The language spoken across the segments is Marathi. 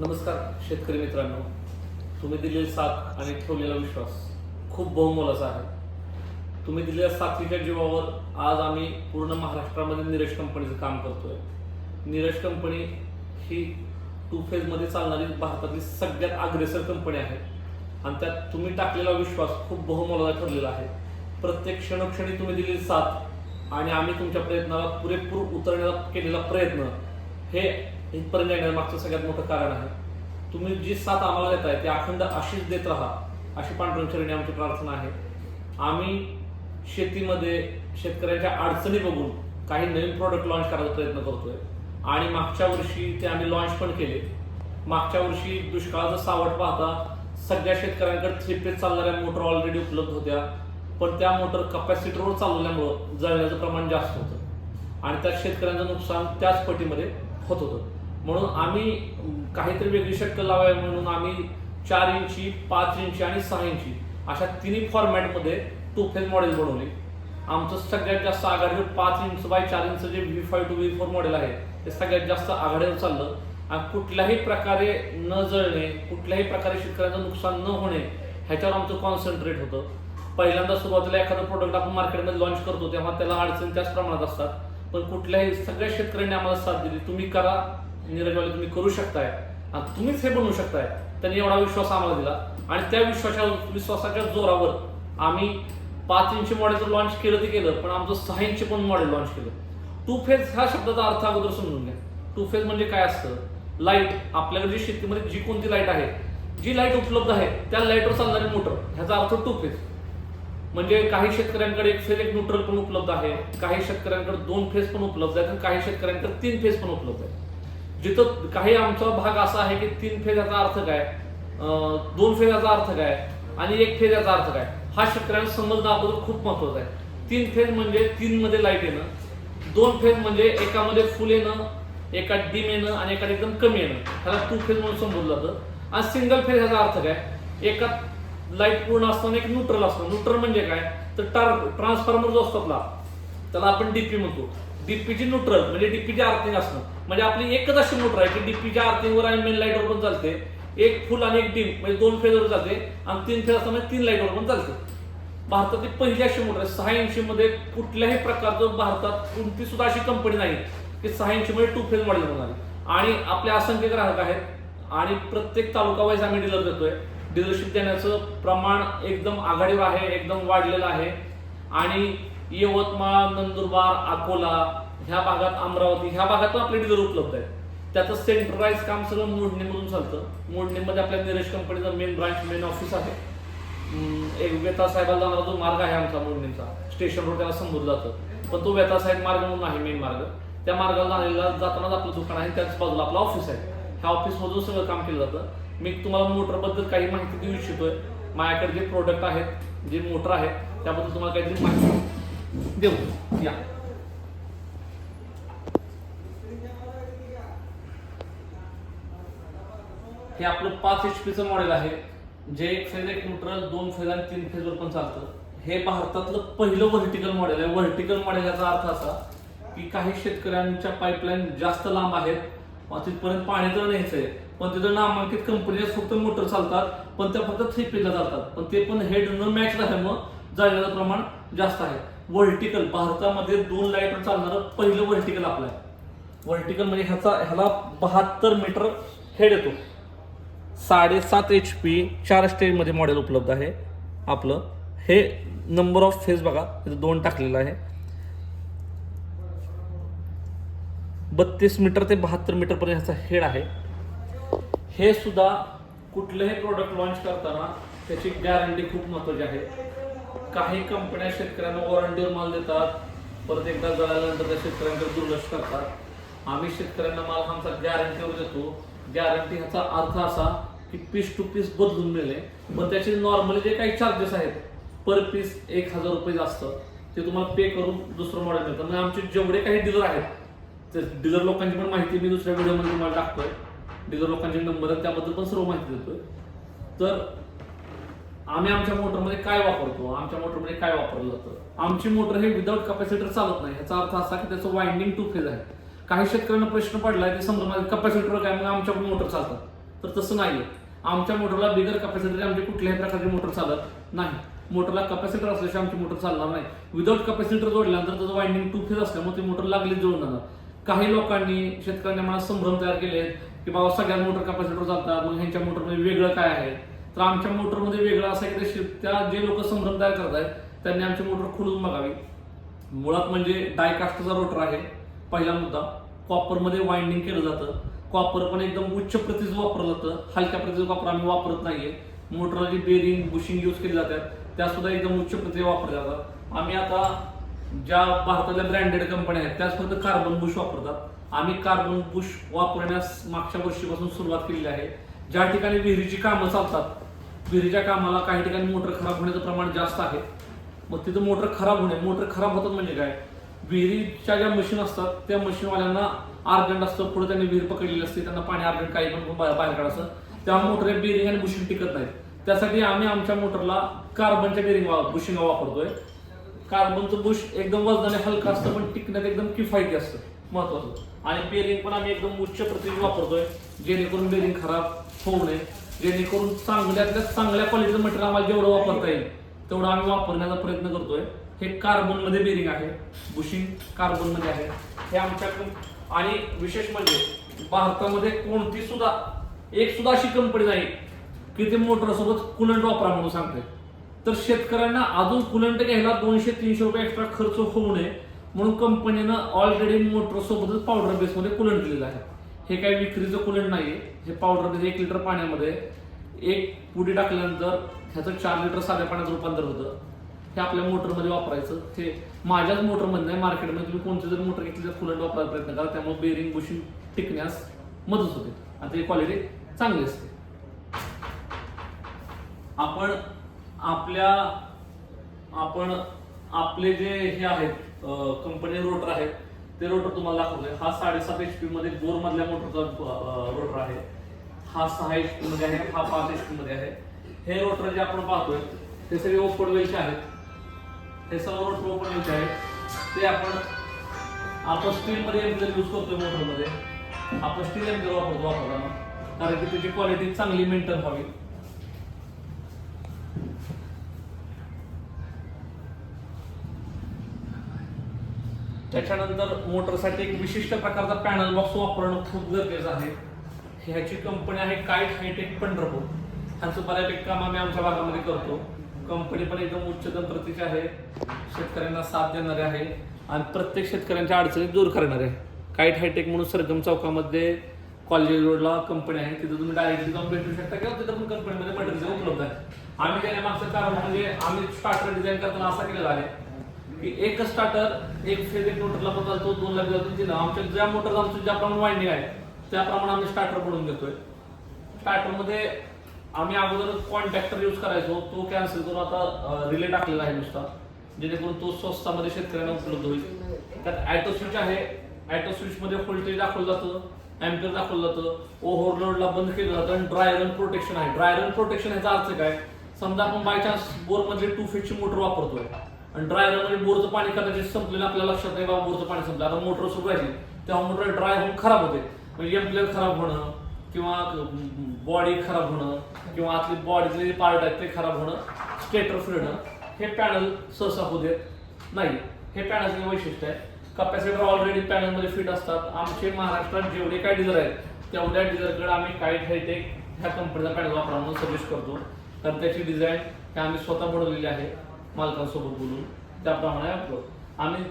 नमस्कार शेतकरी मित्रांनो. तुम्ही दिलेली साथ आणि ठेवलेला विश्वास खूप बहुमोलाचा आहे. तुम्ही दिलेल्या साथीच्या जीवावर आज आम्ही पूर्ण महाराष्ट्रामध्ये नीरज कंपनीचं काम करतोय. नीरज कंपनी ही टू फेजमध्ये चालणारी भारतातली सगळ्यात अग्रेसर कंपनी आहे. आणि त्यात तुम्ही टाकलेला विश्वास खूप बहुमोलाचा ठरलेला आहे. प्रत्येक क्षणक्षणी तुम्ही दिलेली साथ आणि आम्ही तुमच्या प्रयत्नाला पुरेपूर उतरण्याचा केलेला प्रयत्न हे इथपर्यंत येण्यामागचं सगळ्यात मोठं कारण आहे. तुम्ही जी साथ आम्हाला देताय ती अखंड अशीच देत राहा अशी पांडुरंगचरणी आमची प्रार्थना आहे. आम्ही शेतीमध्ये शेतकऱ्यांच्या अडचणी बघून काही नवीन प्रॉडक्ट लॉन्च करायचा प्रयत्न करतोय. आणि मागच्या वर्षी ते आम्ही लॉन्च पण केले. मागच्या वर्षी दुष्काळाचं सावट पाहता सगळ्या शेतकऱ्यांकडे थ्री पेज चालणाऱ्या मोटर ऑलरेडी उपलब्ध होत्या. पण त्या मोटर कपॅसिटरवर चालवल्यामुळं जळण्याचं प्रमाण जास्त होतं. आणि त्यात शेतकऱ्यांचं नुकसान त्याच पटीमध्ये होत होतं. म्हणून आम्ही काहीतरी वेगळी शक्कल लावावी म्हणून आम्ही चार इंची पाच इंची आणि सहा इंची अशा तिन्ही फॉर्मॅटमध्ये टू फेज मॉडेल बनवले. आमचं सगळ्यात जास्त आघाडीवर पाच इंच बाय चार इंच जे V five two V four model आहे ते सगळ्यात जास्त आघाडीवर चाललं. आणि कुठल्याही प्रकारे न जळणे कुठल्याही प्रकारे शेतकऱ्यांचं नुकसान न होणे ह्याच्यावर आमचं कॉन्सन्ट्रेट होतं. पहिल्यांदा सुरुवातीला एखादं प्रोडक्ट आपण मार्केटमध्ये लॉन्च करतो तेव्हा त्याला अडचण त्याच प्रमाणात असतात. पण कुठल्याही सगळ्या शेतकऱ्यांनी आम्हाला साथ दिली. तुम्ही करा निरजवाले तुम्ही करू शकताय. आणि तुम्हीच हे बनवू शकताय. त्यांनी एवढा विश्वास आम्हाला दिला. आणि त्या विश्वासा विश्वासाच्या जोरावर आम्ही पाच इंची मॉडेल लॉन्च केलं ते केलं पण आमचं सहा इंची पण मॉडेल लॉन्च केलं. टू फेज ह्या शब्दाचा अर्थ अगोदर समजून घ्या. टू फेज म्हणजे काय असतं? लाइट आपल्याकडे जी शेतीमध्ये जी कोणती लाइट आहे जी लाइट उपलब्ध आहे त्या लाईटवर चालणारी मोटर ह्याचा अर्थ टू फेज म्हणजे काही शेतकऱ्यांकडे एक फेज एक न्यूट्रल पण उपलब्ध आहे. काही शेतकऱ्यांकडे दोन फेज पण उपलब्ध आहेत. आणि काही शेतकऱ्यांकडे तीन फेज पण उपलब्ध आहे जिथं काही आमचा भाग असा आहे की तीन फेज याचा अर्थ काय? दोन फेज याचा अर्थ काय? आणि एक फेज याचा अर्थ काय? हा शेतकऱ्यांना समजणं अगोदर खूप महत्त्वाचा आहे. तीन फेज म्हणजे तीन मध्ये लाइट येणं. दोन फेज म्हणजे एकामध्ये फुल येणं एका डीम येणं आणि एका एकदम कमी येणं. ह्याला टू फेज म्हणून समजलं जातं. आणि सिंगल फेज ह्याचा अर्थ काय? एका लाइट पूर्ण असताना एक न्यूट्रल असतो. न्यूट्रल म्हणजे काय? तर टार ट्रान्सफॉर्मर जो असतो आपला त्याला आपण डीपी म्हणतो. डीपीची न्यूट्रल म्हणजे डीपीची आर्थिंग असणं. म्हणजे आपली एकच अशी मोटर आहे की डीपीच्या आर्थिंगवर आणि मेन लाईटवर पण चालते. एक फुल आणि एक डीम म्हणजे दोन फेजवर चालते. आणि तीन फेज असताना तीन लाईटवर पण चालते. भारतातली पहिली अशी मोटर आहे सहा ऐंशी मध्ये कुठल्याही प्रकारचं भारतात कोणती सुद्धा अशी कंपनी नाही की सहा ऐंशी मध्ये टू फेज मॉडेल बनवणारी आणि आपले असंख्य ग्राहक आहेत आणि प्रत्येक तालुका वाईज आम्ही डीलर देतोय. डीलरशिप देण्याचं प्रमाण एकदम आघाडीवर आहे एकदम वाढलेलं आहे. आणि यवतमाळ नंदुरबार अकोला ह्या भागात अमरावती ह्या भागात पण आपले डीलर उपलब्ध आहेत. त्याचं सेंट्रलाइज काम सगळं मोडणीमधून चालतं. मोडणीमध्ये आपल्या निरेश कंपनीचं मेन ब्रांच मेन ऑफिस आहे. एक वेता साहेबाला जाणारा जो मार्ग आहे आमचा मोडणीचा स्टेशन रोड त्याला संबोधलं जातं. पण तो वेता साहेब मार्ग म्हणून आहे मेन मार्ग. त्या मार्गाला जाणलेला जातानाच आपलं दुकान आहे त्याच बाजूला आपलं ऑफिस आहे. ह्या ऑफिसमधून सगळं काम केलं जातं. मी तुम्हाला मोटरबद्दल काही माहिती देऊ इच्छितोय. माझ्याकडे जे प्रोडक्ट आहेत जे मोटर आहेत त्याबद्दल तुम्हाला काहीतरी माहिती देऊ या हे आपलं पाच एच पीचं मॉडेल आहे. जे एक फेज एक न्यूट्रल दोन फेज आणि तीन फेजवर पण चालतं. हे भारतातलं पहिलं व्हर्टिकल मॉडेल आहे. व्हर्टिकल मॉडेल याचा अर्थ असा की काही शेतकऱ्यांच्या पाईपलाईन जास्त लांब आहेत. तिथपर्यंत पाणी तर न्यायचंय. पण तिथं नामांकित कंपनीचे फक्त मोटर चालतात. पण त्या फक्त थ्री पीला चालतात. पण ते पण हेड न मॅच झाल्यामुळं जाण्याचं प्रमाण जास्त आहे. व्हर्टिकल भारतामध्ये दोन लाईटवर चालणारं पहिलं व्हर्टिकल आपलं आहे. व्हर्टिकल म्हणजे ह्याचा ह्याला बहात्तर मीटर हेड येतो. साडेसात एच पी चार स्टेजमध्ये मॉडेल उपलब्ध आहे. आपलं हे नंबर ऑफ फेज बघा इथं दोन टाकलेलं आहे. बत्तीस मीटर ते बहात्तर मीटरपर्यंत ह्याचा हेड आहे. हे सुद्धा कुठलंही प्रोडक्ट लॉन्च करताना त्याची गॅरंटी खूप महत्त्वाची आहे. काही कंपन्या शेतकऱ्यांना वॉरंटीवर माल देतात परत एकदा जळाल्यानंतर त्या शेतकऱ्यांकडे दुर्लक्ष करतात. आम्ही शेतकऱ्यांना माल आमचा गॅरंटीवर देतो. गॅरंटी ह्याचा अर्थ असा की पीस टू पीस बदलून मिळेल. पण त्याचे नॉर्मली जे काही चार्जेस आहेत पर पीस एक हजार रुपये जास्त ते तुम्हाला पे करून दुसरं मॉडेल मिळतं. म्हणजे आमचे जेवढे काही डीलर आहेत ते डीलर लोकांची पण माहिती मी दुसऱ्या व्हिडिओमध्ये तुम्हाला टाकतोय. डीलर लोकांचे नंबर आहेत त्याबद्दल पण सर्व माहिती देतोय. तर आम्ही आमच्या मोटरमध्ये काय वापरतो? आमच्या मोटरमध्ये काय वापरलं जातं? आमची मोटर हे विदाउट कॅपॅसिटर चालत नाही. याचा अर्थ असा की त्याचं वाइंडिंग टू फेज आहे. काही शेतकऱ्यांना प्रश्न पडलाय की समजा माझे कॅपॅसिटर काय मग आमच्या मोटर चालतात तर तसं नाही आमच्या मोटरला बिगर कॅपॅसिटी आमची कुठल्याही प्रकारची मोटर चालत नाही. मोटरला कॅपॅसिटर असल्याशिवाय आमची मोटर चालणार नाही. विदाउट कॅपॅसिटर जोडल्यानंतर त्याचं वाइंडिंग टू फेज असल्यामुळे ती मोटर लागली जोडून जाणार काही लोकांनी शेतकऱ्यांनी मला संभ्रम तयार केले आहेत की बाबा सगळ्या मोटर कॅपॅसिटर चालतात मग ह्यांच्या मोटरमध्ये वेगळं काय आहे? तर आमच्या मोटरमध्ये वेगळं असं आहे शिफ्ट त्या जे लोक संभ्रम तयार करत आहेत त्यांनी आमची मोटर खोलून बघावी. मुळात म्हणजे डायकास्टचा रोटर आहे पहिला मुद्दा. कॉपरमध्ये वाइंडिंग केलं जातं. कॉपर पण एकदम उच्च प्रतीचं वापरलं जातं. हलक्या प्रतीचं वापर आम्ही वापरत नाहीये. मोटरला जी बेरिंग बुशिंग यूज केली जातात त्या सुद्धा एकदम उच्च प्रतीचे वापरल्या जातात. आम्ही आता ज्या भारतातल्या ब्रँडेड कंपन्या आहेत त्याच फक्त कार्बन बुश वापरतात. आम्ही कार्बन बुश वापरण्यास मागच्या वर्षीपासून सुरुवात केलेली आहे. ज्या ठिकाणी विहिरीची कामं चालतात विहिरीच्या कामाला काही ठिकाणी मोटर खराब होण्याचं प्रमाण जास्त आहे. मग तिथं मोटर खराब होणे मोटर खराब होतात म्हणजे काय? विहिरीच्या ज्या मशीन असतात त्या मशीनवाल्यांना अर्जंट असतं पुढे त्यांनी विहीर पकडलेली असते त्यांना पाणी अर्जंट काही पण बाहेर बाहेर काढायचं त्या मोटर बिरिंग आणि बुशिंग टिकत नाहीत. त्यासाठी आम्ही आमच्या मोटरला कार्बनच्या बेरिंग बुशिंग वापरतोय. कार्बनचं बुश एकदम वजनाने हलकं असतं पण टिकण्यात एकदम किफायती असतं. महत्वाचं आणि बेरिंग पण आम्ही एकदम उच्च प्रतीची वापरतोय जेणेकरून बेरिंग खराब होऊ नये. जेणेकरून चांगल्यातल्या चांगल्या क्वालिटीचं मटेरियल आम्हाला जेवढं वापरता येईल तेवढं आम्ही वापरण्याचा प्रयत्न करतोय. हे कार्बनमध्ये बेरिंग आहे. बुशिंग कार्बनमध्ये आहे. हे आमच्याकडून आणि विशेष म्हणजे भारतामध्ये कोणती सुद्धा एक सुद्धा अशी कंपनी नाही की ते मोटरसोबत कुलंट वापरा म्हणून सांगते तर शेतकऱ्यांना अजून कुलंट घ्यायला दोनशे तीनशे रुपये एक्स्ट्रा खर्च होऊ नये म्हणून कंपनीनं ऑलरेडी मोटरसोबतच पावडर बेसमध्ये कुलंट दिलेलं आहे. हे काही विक्रीचं कुलंट नाहीये. हे पावडर एक लिटर पाण्यामध्ये एक पुडी टाकल्यानंतर ह्याचं चार लिटर साध्या पाण्यात रूपांतर होतं. हे आपल्या मोटरमध्ये वापरायचं. ते माझ्याच मोटरमध्ये नाही मार्केटमध्ये तुम्ही कोणती जर मोटर घेतली तर कुलंट वापरायचा प्रयत्न करा. त्यामुळे बेरिंग बुशिंग टिकण्यास मदत होते. आणि त्याची क्वालिटी चांगली असते. आपण आपल्या आपण आपले जे हे आहेत कंपनी रोटर आहेत ते रोटर तुम्हाला दाखवतोय. हा साडेसात एच पी मध्ये बोर मधल्या मोटरचा रोटर आहे. हा सहा एच पी मध्ये आहे हा पाच एच पी मध्ये आहे. हे रोटर जे आपण पाहतोय ते सगळे ओपन वेलचे आहेत. हे सर्व रोटर ओपन वेलचे आहेत. ते आपण आपण स्टील मध्ये एम्प्लर यूज करतोय मोटरमध्ये. आपण स्टील एमजर वापरतो वापरताना. कारण की त्याची क्वालिटी चांगली मेंटेन व्हावी. त्याच्यानंतर मोटरसाठी एक विशिष्ट प्रकारचा पॅनल बॉक्स वापरणं खूप गरजेचं आहे. ह्याची कंपनी आहे काईट हायटेक पंढरपूर. ह्यांचं बऱ्यापैकी काम आम्ही आमच्या भागामध्ये करतो. कंपनी पण एकदम उच्चतम प्रतीची आहे. शेतकऱ्यांना साथ देणारे आहे. आणि प्रत्येक शेतकऱ्यांच्या अडचणी दूर करणारे आहे. काईट हायटेक म्हणून सरगम चौकामध्ये कॉलेज रोडला कंपनी आहे. तिथं तुम्ही डायरेक्टली जाऊन भेटू शकता किंवा तिथं पण कंपनीमध्ये मटेरियल उपलब्ध आहे आम्ही त्याच्या मागचं कारण म्हणजे आम्ही स्टार्टर डिझाईन करताना असा केलेला आहे. की एक स्टार्टर एक फेज एक मोटरला पण चालतो दोन ला चालतो. तीन आमच्या ज्या मोटर आमचं ज्याप्रमाणे वाइंडिंग आहे त्याप्रमाणे आम्ही स्टार्टर बनवून घेतोय. स्टार्टरमध्ये आम्ही अगोदर कॉन्टॅक्टर यूज करायचो तो कॅन्सल करून आता रिले टाकलेला आहे नुसता. जेणेकरून तो स्वस्तामध्ये शेतकऱ्यांना उपलब्ध होईल. त्यात ॲटो स्विच आहे. ॲटो स्विच मध्ये व्होल्टेज दाखवलं जातं अँपियर दाखवलं जातं. ओव्हरलोडला बंद केलं जातं आणि ड्राय रन प्रोटेक्शन आहे. ड्राय रन प्रोटेक्शन ह्याचा अर्थ काय? समजा आपण बाय चान्स बोरमध्ये टू फीटची मोटर वापरतोय. आणि ड्राय रनमध्ये म्हणजे बोरचं पाणी कदाचित संपलेलं आपल्याला लक्षात नाही बाबा बोरचं पाणी संपलं. आता मोटर सुरू राहिली तेव्हा मोटर ड्राय होऊन खराब होते. म्हणजे एम्प्लेअर खराब होणं किंवा बॉडी खराब होणं किंवा आतली बॉडीतले जे पार्ट आहेत ते खराब होणं स्टेटर फिरणं हे पॅनल सहसा होऊ देत नाही. हे पॅनलचं वैशिष्ट्य आहे कपॅसिटर ऑलरेडी पॅनलमध्ये फिट असतात. आमचे महाराष्ट्रात जेवढे काय डिझर आहेत तेवढ्या डिझरकडे आम्ही काही हायटेक ह्या कंपनीचा पॅनल वापरा म्हणून सजेस्ट करतो. तर त्याची डिझाईन हे आम्ही स्वतः बनवलेली आहे. मालकांसोबत बोलून त्याप्रमाणे आपलं. आम्ही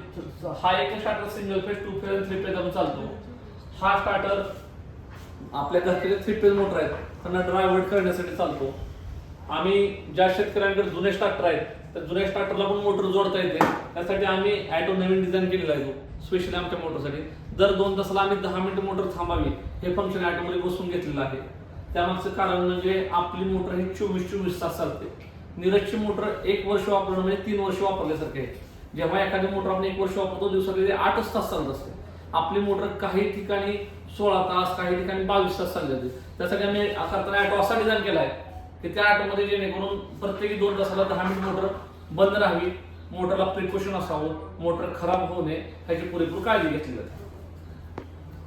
हा एक starter single phase two phase three phase आपण चालतो. हा स्टार्टर आपल्या घरचे थ्री फेज मोटर आहेत. त्यांना ड्रायव्हर करण्यासाठी चालतो. आम्ही ज्या शेतकऱ्यांकडे जुने स्टार्टर आहेत त्या जुन्या स्टार्टरला पण मोटर जोडता येते. त्यासाठी आम्ही ॲटो नवीन डिझाईन केलेला आहे स्पेशली आमच्या मोटरसाठी दर दोन तासाला आम्ही दहा मिनिटं मोटर थांबावी हे फंक्शन ॲटोमध्ये बसून घेतलेलं आहे. त्यामागचं कारण म्हणजे आपली मोटर ही चोवीस चोवीस तास चालते. निरक्षी मोटर एक वर्ष वापरणं म्हणजे तीन वर्ष वापरल्यासारखे आहे. जेव्हा एखादी मोटर आपण एक वर्ष वापरतो दिवसात आठच तास चालत असते. आपली मोटर काही ठिकाणी सोळा तास काही ठिकाणी बावीस तास चालली जाते. त्यासाठी आम्ही करताना ॲटो असा डिझाईन केला आहे की त्या ॲटोमध्ये जेणेकरून प्रत्येकी दोन तासाला दहा मिनिट मोटर बंद राहावी मोटरला प्रिकॉशन असावं मोटर खराब होऊ नये ह्याची पुरेपूर काळजी घेतली जाते.